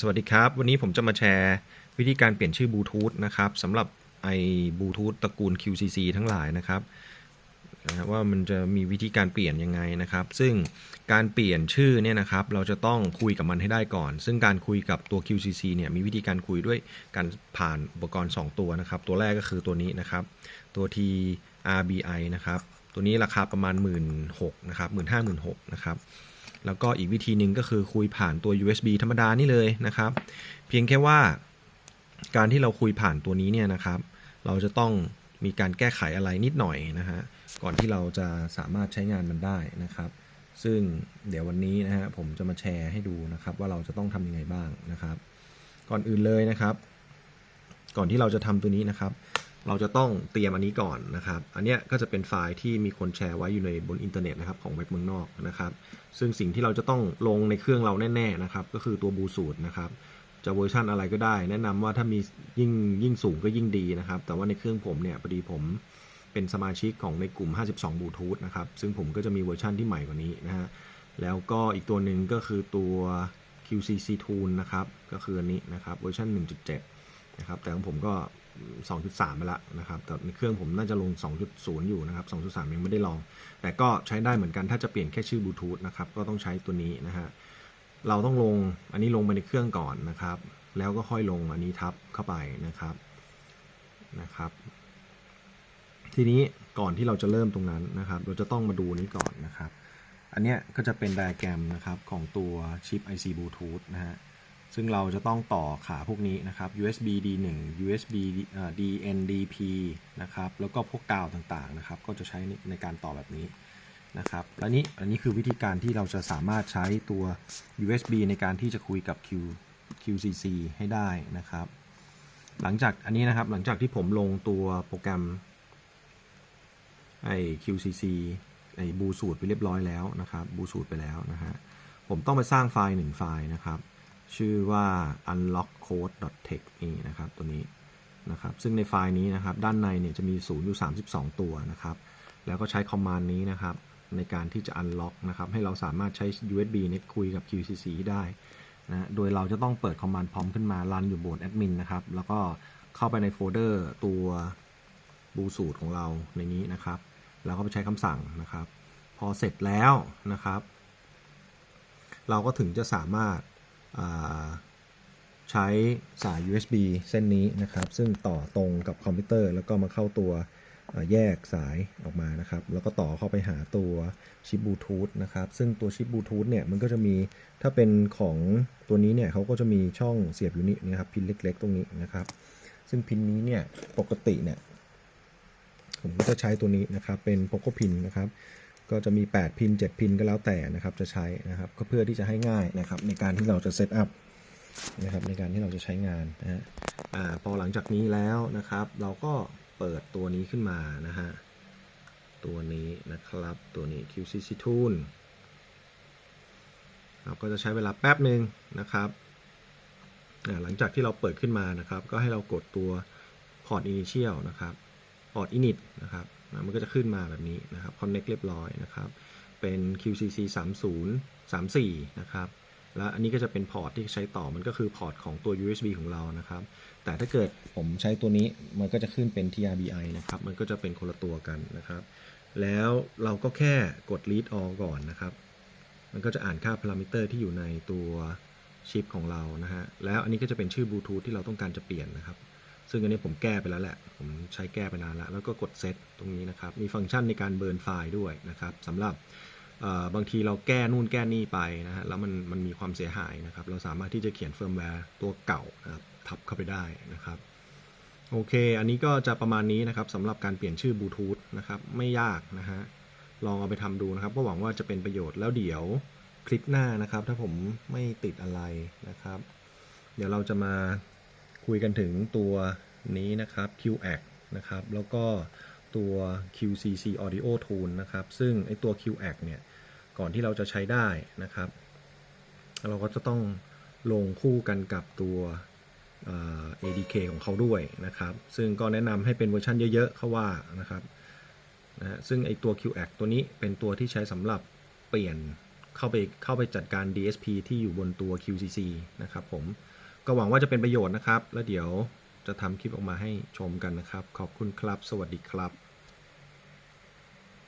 สวัสดีครับ วันนี้ผมจะมาแชร์วิธีการเปลี่ยนชื่อบลูทูธนะครับสำหรับไอ้บลูทูธตระกูล QCC ทั้งหลายนะครับว่ามันจะมีวิธีการเปลี่ยนยังไงนะครับ ซึ่งการเปลี่ยนชื่อเนี่ยนะครับ เราจะต้องคุยกับมันให้ได้ก่อน ซึ่งการคุยกับตัว QCC เนี่ยมีวิธีการคุยด้วยการผ่านอุปกรณ์ 2 ตัวนะครับ ตัวแรกก็คือตัวนี้นะครับ ตัว TRBI นะครับ ตัวนี้ราคาประมาณ 1 6ื่นนะครับหมื่นห้าหมื่นหกนะครับ แล้วก็อีกวิธีหนึ่งก็คือคุยผ่านตัว USB ธรรมดานี่เลยนะครับ เพียงแค่ว่าการที่เราคุยผ่านตัวนี้เนี่ยนะครับ เราจะต้องมีการแก้ไขอะไรนิดหน่อยนะฮะก่อนที่เราจะสามารถใช้งานมันได้นะครับ ซึ่งเดี๋ยววันนี้นะฮะผมจะมาแชร์ให้ดูนะครับ ว่าเราจะต้องทำยังไงบ้างนะครับ ก่อนอื่นเลยนะครับ ก่อนที่เราจะทำตัวนี้นะครับ เราจะต้องเตรียมอันนี้ก่อนนะครับ อันเนี้ยก็จะเป็นไฟล์ที่มีคนแชร์ไว้อยู่ในบนอินเทอร์เน็ตนะครับของเว็บเมืองนอกนะครับ ซึ่งสิ่งที่เราจะต้องลงในเครื่องเราแน่ๆนะครับ ก็คือตัวบูสูตรนะครับ จะเวอร์ชันอะไรก็ได้ แนะนำว่าถ้ามียิ่งยิ่งสูงก็ยิ่งดีนะครับ แต่ว่าในเครื่องผมเนี่ยพอดีผมเป็นสมาชิกของในกลุ่ม 52บลูทูธนะครับ ซึ่งผมก็จะมีเวอร์ชันที่ใหม่กว่านี้นะฮะ แล้วก็อีกตัวหนึ่งก็คือตัว QCC Tool นะครับ ก็คืออันนี้นะครับเวอร์ชัน1.7 นะครับแต่ของผมก็ 2.3 ไปแล้วนะครับแต่ในเครื่องผมน่าจะลง 2.0 อยู่นะครับ 2.3 ยังไม่ได้ลอง แต่ก็ใช้ได้เหมือนกันถ้าจะเปลี่ยนแค่ชื่อบลูทูธนะครับก็ต้องใช้ตัวนี้นะฮะเราต้องลงอันนี้ลงไปในเครื่องก่อนนะครับ แล้วก็ค่อยลงอันนี้ทับเข้าไปนะครับนะครับ ทีนี้ก่อนที่เราจะเริ่มตรงนั้นนะครับ เราจะต้องมาดูนี้ก่อนนะครับ อันเนี้ยก็จะเป็นไดอะแกรมนะครับของตัวชิป IC Bluetooth นะฮะ ซึ่งเราจะต้องต่อขาพวกนี้นะครับ USB D1 USB DNDP นะครับ แล้วก็พวกกาวต่างๆนะครับ ก็จะใช้ในการต่อแบบนี้นะครับ และนี้อันนี้คือวิธีการที่เราจะสามารถใช้ตัว USB ในการที่จะคุยกับ Q QCC ให้ได้นะครับ หลังจากอันนี้นะครับ หลังจากที่ผมลงตัวโปรแกรมไอ้ QCC ไอ้บูสูตรไปเรียบร้อยแล้วนะครับบูสูตรไปแล้วนะฮะ ผมต้องไปสร้างไฟล์หนึ่งไฟล์นะครับ ชื่อว่า unlockcode.txt นี่นะครับตัวนี้นะครับ ซึ่งในไฟล์นี้นะครับ ด้านในเนี่ยจะมี0อยู่ 32 ตัวนะครับ แล้วก็ใช้คอมมานด์นี้นะครับ ในการที่จะ unlock นะครับ ให้เราสามารถใช้ USB เนี่ยคุยกับ QCC ได้นะโดยเราจะต้องเปิดคอมมานด์พร้อมขึ้นมารันอยู่บนแอดมินนะครับ แล้วก็เข้าไปในโฟลเดอร์ตัวบูสูตรของเราในนี้นะครับ แล้วก็ไปใช้คำสั่งนะครับ พอเสร็จแล้วนะครับ เราก็ถึงจะสามารถ ใช้สาย USB เส้นนี้นะครับ ซึ่งต่อตรงกับคอมพิวเตอร์แล้วก็มาเข้าตัวแยกสายออกมานะครับ แล้วก็ต่อเข้าไปหาตัวชิปบลูทูธนะครับ ซึ่งตัวชิปบลูทูธเนี่ยมันก็จะมีถ้าเป็นของตัวนี้เนี่ยเขาก็จะมีช่องเสียบอยู่นี่นะครับพินเล็ก ๆ ตรงนี้นะครับ ซึ่งพินนี้เนี่ยปกติเนี่ยผมก็จะใช้ตัวนี้นะครับเป็นโปโกพินนะครับ ก็จะมี 8 พิน 7 พินก็แล้วแต่นะครับจะใช้นะครับก็เพื่อที่จะให้ง่ายนะครับในการที่เราจะเซตอัพนะครับในการที่เราจะใช้งานนะฮะอ่าพอหลังจากนี้แล้วนะครับ เราก็เปิดตัวนี้ขึ้นมานะฮะตัวนี้นะครับตัวนี้ QCC Tool เราก็จะใช้เวลาแป๊บหนึ่งนะครับหลังจากที่เราเปิดขึ้นมานะครับ ก็ให้เรากดตัว Port Initial นะครับพอร์ต init นะครับ นะมันก็จะขึ้นมาแบบนี้นะครับ connect เรียบร้อยนะครับ เป็น QCC 30 34นะครับแล้วอันนี้ก็จะเป็นพอร์ตที่ใช้ต่อมันก็คือพอร์ตของตัว USB ของเรานะครับ แต่ถ้าเกิดผมใช้ตัวนี้มันก็จะขึ้นเป็น TRBI นะครับ มันก็จะเป็นคนละตัวกันนะครับ แล้วเราก็แค่กด read all ก่อนนะครับ มันก็จะอ่านค่าพารามิเตอร์ที่อยู่ในตัวชิปของเรานะฮะ แล้วอันนี้ก็จะเป็นชื่อบลูทูธที่เราต้องการจะเปลี่ยนนะครับ ซึ่งอันนี้ผมแก้ไปแล้วแหละ ผมใช้แก้ไปนานแล้ว แล้วก็กดเซตตรงนี้นะครับ มีฟังก์ชันในการเบิร์นไฟล์ด้วยนะครับสำหรับบางทีเราแก้นู่นแก้นี่ไปนะฮะ แล้วมันมันมีความเสียหายนะครับ เราสามารถที่จะเขียนเฟิร์มแวร์ตัวเก่านะครับทับเข้าไปได้นะครับโอเค อันนี้ก็จะประมาณนี้นะครับสำหรับการเปลี่ยนชื่อบลูทูธนะครับไม่ยากนะฮะ ลองเอาไปทำดูนะครับ ก็หวังว่าจะเป็นประโยชน์แล้วเดี๋ยวคลิปหน้านะครับ ถ้าผมไม่ติดอะไรนะครับ เดี๋ยวเราจะมา คุยกันถึงตัวนี้นะครับ QAC นะครับ แล้วก็ตัว QCC Audio Tool นะครับ ซึ่งไอตัว QAC เนี่ย ก่อนที่เราจะใช้ได้นะครับ เราก็จะต้องลงคู่กันกับตัว ADK ของเขาด้วยนะครับ ซึ่งก็แนะนำให้เป็นเวอร์ชันเยอะๆเขาว่านะครับนะซึ่งไอตัว QAC ตัวนี้เป็นตัวที่ใช้สำหรับเปลี่ยนเข้าไปเข้าไปจัดการ DSP ที่อยู่บนตัว QCC นะครับผม ก็หวังว่าจะเป็นประโยชน์นะครับ แล้วเดี๋ยวจะทำคลิปออกมาให้ชมกันนะครับ ขอบคุณครับ สวัสดีครับ